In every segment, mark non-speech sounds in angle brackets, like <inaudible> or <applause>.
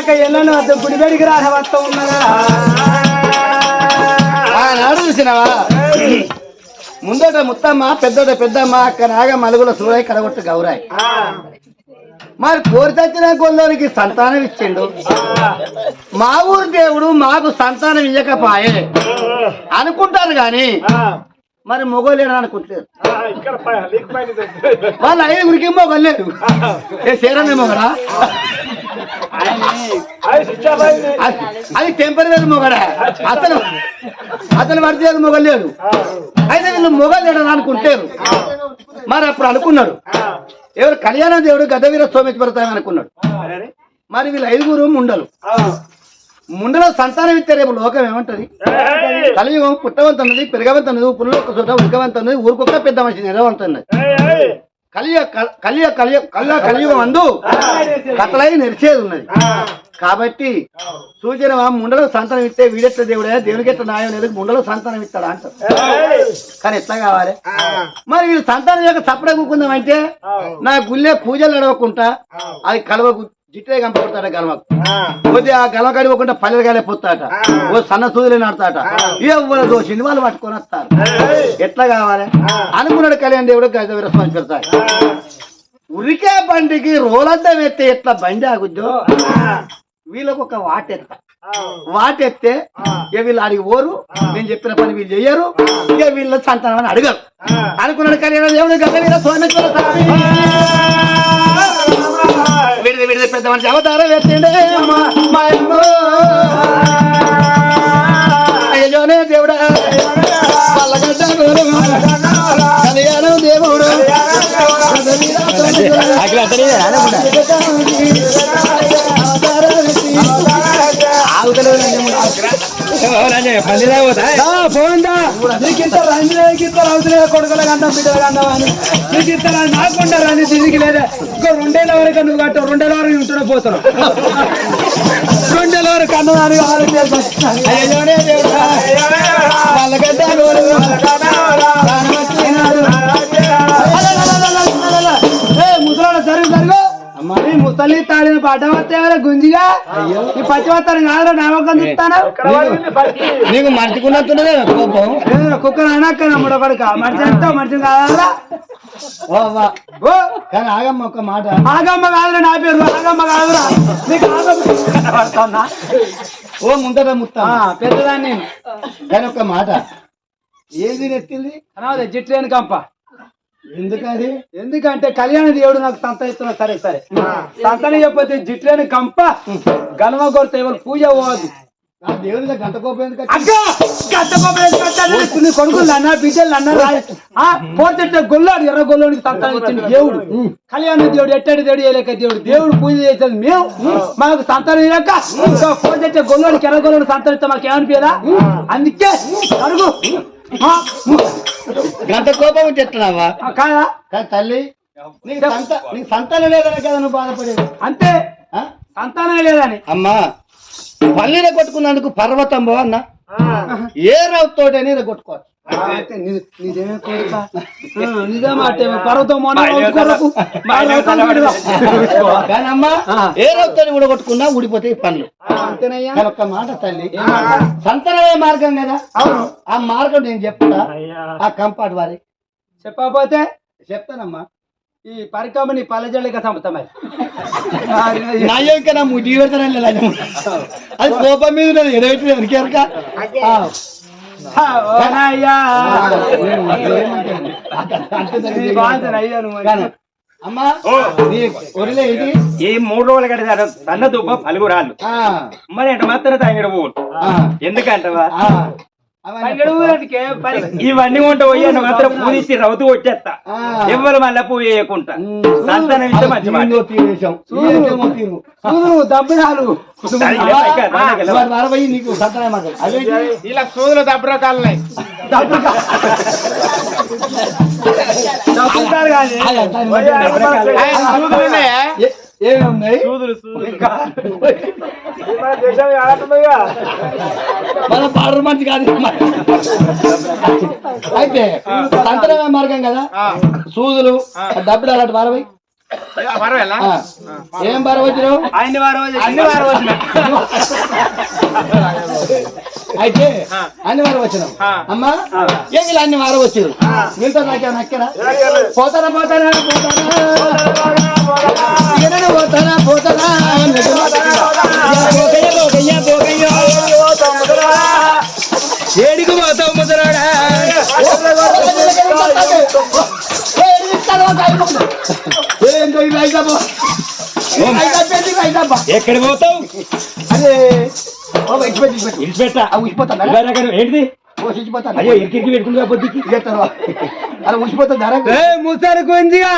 హైదరాబాద్ ఎల్లను వద్ద గుడివేడికి రాహ వస్తా ఉన్నదా? ఆనాడు చూసినావా? ముందట ముత్తమ్మ పెద్దట పెద్దమ్మ అక్క నాగ మలుగుల సూరయ్య కడగొట్టు గౌరాయ్. మరి కోరి తెచ్చిన గొల్లోనికి సంతానం ఇచ్చిండు. మా ఊరు దేవుడు మాకు సంతానం ఇయ్యకపాయే. అనుకుంటారు గాని మరి మొగోలేడు ఉంది. వాళ్ళు ఐదుగురికి మొగలేడు ఏ సేరనే మొగడా? అది టెంపరీ మొగడా. అతను అతను పడితే మొగలేడు అయితే వీళ్ళు మొగలేడు అని అనుకుంటారు మరి అప్పుడు అనుకున్నాడు. ఎవరు కళ్యాణ దేవుడు గదవీర సోమేశ్వరతాం అనుకున్నాడు. మరి వీళ్ళు ఐదుగురు ముండలు. ముండలో సంతానం ఇస్తే రేపు లోకం ఏమంటది! కలియుగం పుట్టవంతున్నది పెరగవంతున్నది పుల్లు ఒక చోట ఉడకవంతున్నది ఊరికొక్క పెద్ద మనిషి నిలవంతున్నది! కలియ కలియ కలియ కళ్ళ కలియుగం అందు కథలై నెరిచేది ఉన్నది. కాబట్టి సూచన ముండలో సంతానం ఇస్తే వీడెట్ల దేవుడే దేవునికి ఎట్లా న్యాయం లేదు ముండలో సంతానం ఇస్తాడా అంటారు! కానీ ఎట్లా కావాలి? మరి వీళ్ళు సంతానం యొక్క తప్పుడే కూకుందామంటే నా గుళ్ళే పూజలు నడవకుండా అది కలవకు జిట్టే కంపడతాడ గలవకు పోతే ఆ గలవ కడిపోకుండా పల్లెలు కాలేపోతాట ఓ సన్న సూదులే నడతాట. ఎవరు దోషింది వాళ్ళు పట్టుకొని వస్తారు. ఎట్లా కావాలి? అనుకున్నాడు కళ్యాణ్ దేవుడు గజ విరస్వామి పెడతాడు ఉరికే బండికి రోలంతా ఎత్తే ఎట్లా బండి ఆగుద్దో? వీళ్ళకు ఒక వాటెత్త. వాటెత్తే ఇక వీళ్ళు అడిగి పోరు నేను చెప్పిన పని వీళ్ళు చెయ్యరు ఇక వీళ్ళ సంతానం అని అడగరు. అనుకున్నాడు కళ్యాణ దేవుడు గజ విడిది విడిది పెద్ద మనిషి అవతారం అమ్మ. అయ్యోనే దేవుడా. కళ్యాణం దేవుడు పోందా నీకు ఇంత రంజులే ఇంత రౌతులే కొడుకుల గంధం బిడ్డల గంధం అని. నీకు ఇంత నాకుండా రండి తిరిగి లేదా. ఇంకో రెండేళ్ళ వరకు నువ్వు కట్టావు రెండేళ్ళ వరకు ఉంటున్నా పోతున్నావు రెండేళ్ళ వరకు అన్నదాని ఆలోచన మరి ముసలి తాడిన పడ్డవత్తే గుంజిగా ఈ పచ్చివత్తాను కాదురా నామకం తిస్తాను ఇక్కడ పడింది పచ్చి. నీకు మర్చుకున్నట్టున్నదే కోపం. కుక్కర్ అనక్క నమ్ముడు కొడుక మనిషి అంతా మనిషి కాదా కానీ ఆగమ్మ ఒక మాట. ఆగమ్మ కాదురా నా పేరు ఆగమ్మ కాదురా. నీకు ఆగమ్మ ఓ ముందట ముత్త పెద్దదాన్ని కానీ ఒక మాట. ఏది నెత్తింది అనాథ జిట్లేని కంప. ఎందుకది ఎందుకంటే కళ్యాణ దేవుడు నాకు సంత ఇస్తున్నా. సరే సరే. సంతని చెప్పతే జిట్లేని కంప గనమ కొడితే ఎవరు పూజ పోవద్దు ఆ దేవుని దగ్గర గంట కోపం ఎందుకు అక్క గడ్డ కొబ్బరి ఎందుకు కట్టాలి? నీ కొడుకులు అన్న బిడ్డలు అన్న పోతే గొల్లాడు ఎర్ర గొల్లోనికి సంతానం ఇచ్చింది దేవుడు. కళ్యాణ దేవుడు ఎట్టడి దేవుడు ఏలేక దేవుడు. దేవుడు పూజ చేసేది మేము. మాకు సంతానం ఇంకా పోతే గొల్లోనికి ఎర్ర గొల్లోని సంతానం ఇస్తే మాకు ఏమనిపించదా అందుకే అడుగు గంట కోపం ఆ, కాదా? కానీ తల్లి నీకు సంత నీకు సంతానం లేదనే కదా నువ్వు బాధపడేది. అంతే? సంతానం లేదని. అమ్మా పల్లీల కొట్టుకున్నందుకు పర్వతం బో అన్న ఏ రవ్వుతోటని కొట్టుకోవచ్చు. అయితే నీ- నీదేమే కోరిక? <laughs> ఆ, నిజమాట పర్వతం కొరకు. ఏ రవ్వుతోని కూడా కొట్టుకున్నా ఊడిపోతాయి పనులు. అంతేనయ్యా? ఒక్క మాట తల్లి. సంతానమే మార్గం కదా? అవును. ఆ మార్గం నేను చెప్తా. అయ్యా. ఆ కంపాట్ వారి. చెప్పకపోతే? చెప్తానమ్మా. ఈ పరికమ నీ పల్లెజల్లిక సముతమై నా యొక్క నా ముడి. అది కోపం మీద ఉన్నది. ఎడబెట్టి అమ్మా ఈ మూడు రోజులు కడితే సన్న దుబ్బ పలుగురాళ్ళు. ఆ, మరి అంటే మాత్రం తంగడు ఆ, ఎందుకంటవా? ఇవన్నీ ఉంటే పోయి మాత్రం పూదిచ్చి రవ్వుతూ వచ్చేస్తా. ఎవరు మళ్ళా పువ్వు వేయకుండా. సంతానం ఇస్తే మంచి ఇలా సూదులు దబ్బరకాలున్నాయి సూదులు మన మంచి కాదు. అయితే సంతరమే మార్గం కదా? సూదులు డబ్బులు అలాంటి పర్వాలా? ఏం బార వచ్చినావు ఆయన వారం అన్ని వారం వచ్చిన అయితే అన్ని వారం వచ్చినావు అమ్మా ఏ వీళ్ళు అన్ని వారం వచ్చారు వీళ్ళతో నాకేమో నక్కరా పోతానా పోతానా ఏడికి పోతావు? ముసరాడా ఎక్కడ పోతావు అరే ఓ ఇచ్చిపెట్టి ఉసిపోతాను ఏంటిది? ఓ ఇచ్చిపోతాను అయ్యో ఇరికి పెట్టుకుంటా పొద్దుకి చేస్తాను అలా ఉసిపోతాను ధర ముసరు కొంజిగా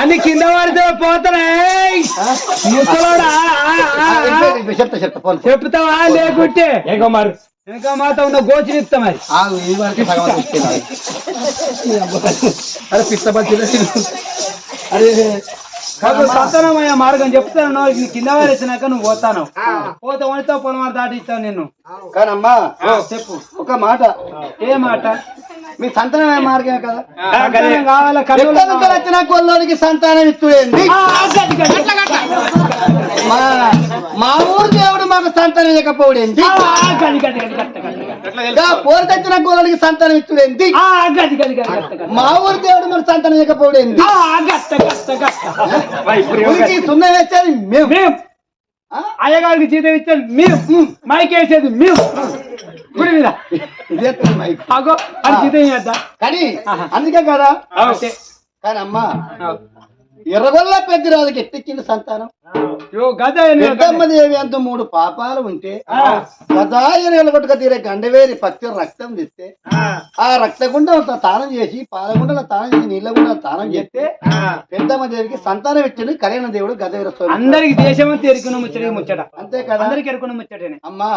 అన్ని కింద పడితే పోతారా ముసలోడా? చెప్తా చెప్తా ఫోన్. చెప్తావా? లేకుంటే ఏగో మరి. ఇంకా మాతో ఉన్న గోచిని ఇస్తా మరి. అరే పిస్త అరే కాదు సత్తనమయ్య మార్గం చెప్తాను నీ కింద వారేసినాక నువ్వు పోతాను. పోతే వనితో పొలం దాటిస్తావు నిన్ను. కానమ్మా చెప్పు. ఒక మాట. ఏ మాట? మీ సంతానమే మార్గమే కదా. సంతానం కావాలా కళ్ళు వచ్చిన కొల్లోనికి సంతానం ఇచ్చుడేంది మా మా ఊరు దేవుడు మాకు సంతానం ఇవ్వకపోవడేంది. పోరు తెచ్చిన కొల్లోనికి సంతానం ఇచ్చుడేంది? మా ఊరు దేవుడు మనకు సంతానం ఇవ్వకపోవడేంది ఊరికి సున్నం వేసేది మేము. ఆ? అయ్యగారికి జీతం ఇచ్చేది మీరు మైక్ వేసేది మీరు గుడి మీద. ఇదే మైక్. అగో అది జీతం చేద్దా కానీ అందుకే కదా. కానీ అమ్మా ఎర్రగొల్ల పెద్దరాజుకి ఎట్టిచ్చింది సంతానం? యో గద పెద్దమ్మ దేవి అంత మూడు పాపాలు ఉంటే గదాయ నిలబట్టుక తీరే గండవేరి పచ్చి రక్తం తెస్తే ఆ. రక్తగుండం తానం చేసి పాలగుండల తానం చేసి నీళ్ళగుండ తానం చేస్తే పెద్దమ్మ దేవికి సంతానం ఇచ్చింది కళ్యాణ దేవుడు గదవీర స్వామి. అందరికి దేశమంతా ఎరుకున్న ముచ్చట ముచ్చట. అంతే కదా? అందరికి ఎరుకున్న ముచ్చటనే. అమ్మా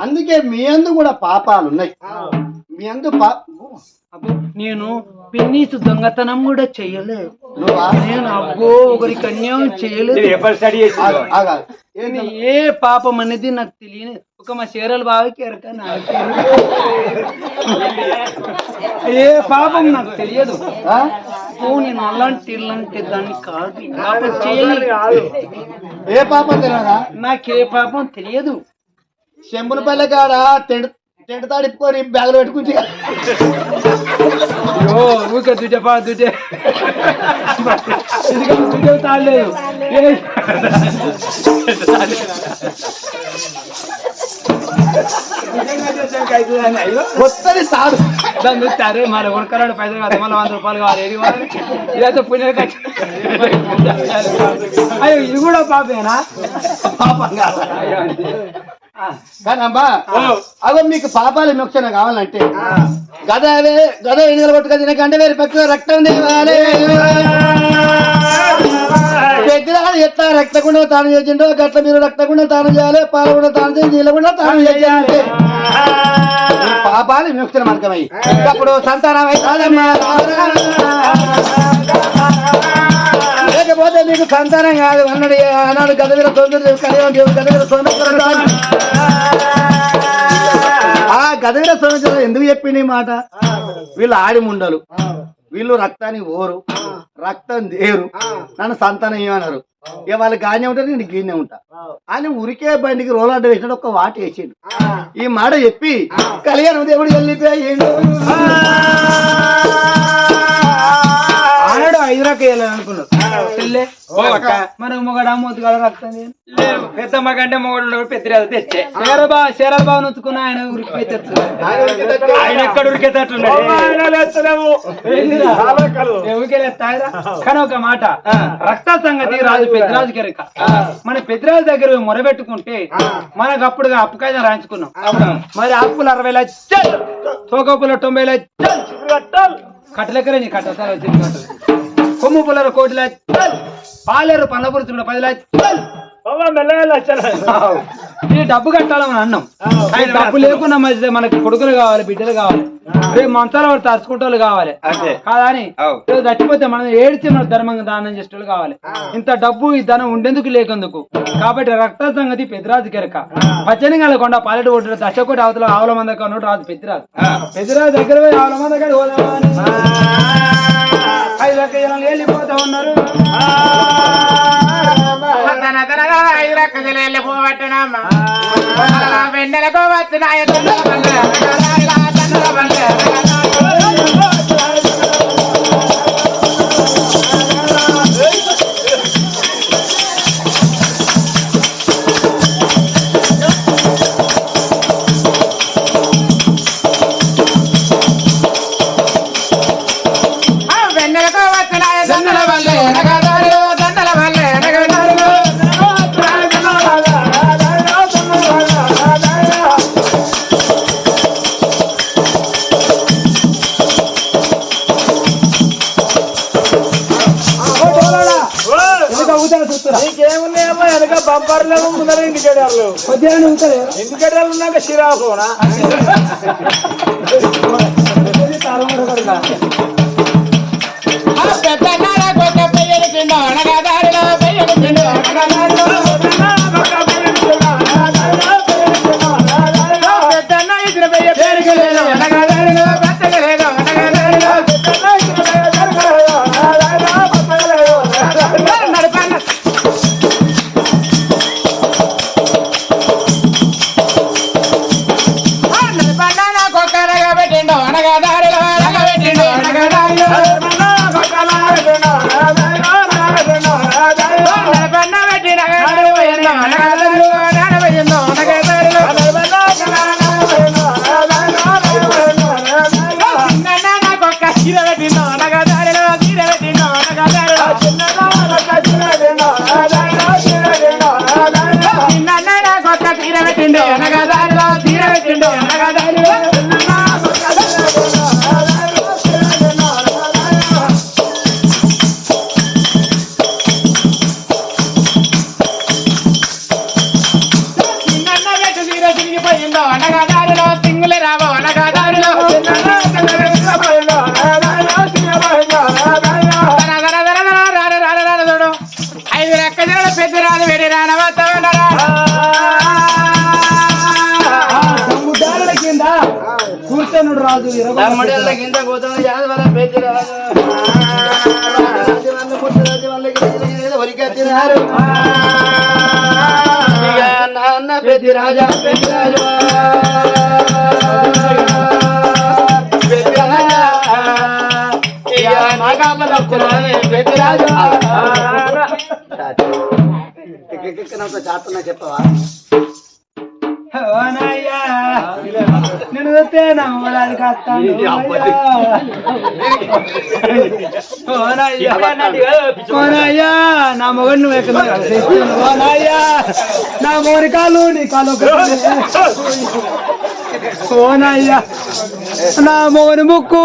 అందుకే మీ అందు కూడా పాపాలు ఉన్నాయి. మీ అందు నేను పిన్నీసు దొంగతనం కూడా చెయ్యలేదు నేను అబ్బో ఒకరికి అన్యాయం చేయలేదు. ఏ పాపం అనేది నాకు తెలియదు ఒక మా చీరల బావికి ఎరక నాకు ఏ పాపం నాకు తెలియదు. నేను అలాంటి ఇలాంటి దాన్ని కాదు. పాపం చేయలేదు. ఏ పాపం తెలియదా? నాకే పాపం తెలియదు. శంభుల పల్లె కాడ? టెంట్ టెంట్ తాడిపుకొని బ్యాగులు పెట్టుకుంటే అయ్యో దుడ్డే పా దుడ్డే. దుడ్డే తాడలేదు కొత్తది తాడు. దాన్ని చూస్తే అరే మరి ఉడకరాడు పైసలు కాదు మళ్ళీ వంద రూపాయలు కావాలి. ఏది కావాలి? ఇదైతే పుణ్యం అయ్యో ఇది కూడా పాపేనా? పాపం కాదు. అయ్యో ఆ, కానీ అమ్మా అగో మీకు పాపాలు మోక్షణ కావాలంటే. గద అవే గద ఎన్నికలు కొట్టుక తినకంటే వేరే పక్కన రక్తం పెద్దరాలు ఎట్లా రక్తకుండా తాను చేసిండో గట్ల మీరు రక్తకుండా తాను చేయాలి పాలకుండా తాను చేసి నీళ్ళ కూడా తాను చేయాలి. పాపాలు మోక్షణ మార్గమై. అప్పుడు సంతానం అవుతాదమ్మా లేకపోతే మీకు సంతానం కాదు. అన్నాడు అన్నాడు కళ్యాణ్ దేవుడు గదవీర సోమేశ్వరుడు ఆ గదవీర సోమేశ్వరుడు ఎందుకు చెప్పింది మాట? వీళ్ళు ఆడి ముండలు. వీళ్ళు రక్తాన్ని ఓరు. రక్తం దేరు. నన్ను సంతానం ఏమన్నారు ఇక వాళ్ళు గానే ఉంటారు నేను గీనే ఉంటా. అని ఉరికే బండికి రోలాడ్డ వేసినాడు ఒక వాటి వేసిండు. ఈ మాట చెప్పి కళ్యాణం దేవుడు వెళ్ళిపోయిండు. ఆనాడు ఐదు రకాలు అనుకున్నాడు. మనకు మొగడా రక్తం పెద్దమ్మ కంటే మొగడు పెద్దరాజు తెచ్చే. శరబా శరబా నొచ్చుకున్న ఆయన ఉరికి పెట్టచ్చు ఆయన ఎక్కడ ఉరికేటట్టున్నాడు కానీ ఒక మాట. రక్త సంగతి రాజు పెద్దరాజు గరిక. మన పెద్దరాజు దగ్గర మొరబెట్టుకుంటే మనకు అప్పుడుగా అప్పు రాయించుకున్నాం. మరి అప్పులు అరవై లక్షలు. తోకప్పుల తొంభై లక్షలు. కట్టలెక్కరే నీ కట్ట సార్ వచ్చింది కట్టలు. కొమ్ము పుల్లర కోటి లక్షలు పాలేరు పనపురుచుడు పది లక్షలు ఈ డబ్బు కట్టాలని అన్నాం. డబ్బు లేకుండా మధ్య మనకి కొడుకులు కావాలి బిడ్డలు కావాలి. రేపు మంచాల వాడు తరుచుకుంటోళ్ళు కావాలి. అంతే. కాదా అని? అవు. రేపు చచ్చిపోతే మనం ఏడ్చి మన ధర్మంగా దానం చేసేటోళ్ళు కావాలి. ఇంత డబ్బు ఈ ధనం ఉండేందుకు లేకందుకు. కాబట్టి రక్త సంగతి పెద్దరాజు కెరక. పచ్చని కొండ పాలెట కొట్టు దశకోటి అవతల ఆవుల మంద కన్నోడు రాజు పెద్దరాజు. పెద్దరాజు దగ్గర పోయి ఆవుల మంద పోదామని ఐదు లక్షల జనాలు వెళ్ళిపోతా ఉన్నారు వెన్నెలకు వచ్చినాయ తొందర బండ్ల, ఇండికేటర్లు ఉన్నాక సిరాకోనా దక్కురాని పెద్దిరాజు. ఎక్కడెక్కడంత చేస్తున్నా చెప్పవా ఓనయ్యా, నేను చూస్తే నా మొగలాది కాస్తాను. ఓనయ్యా, నా మొగడు నువ్వు ఎక్కడ ఓనయ్యా నా మొగని కాలు నీ కాలు. ఓనయ్యా నా మొగని ముక్కు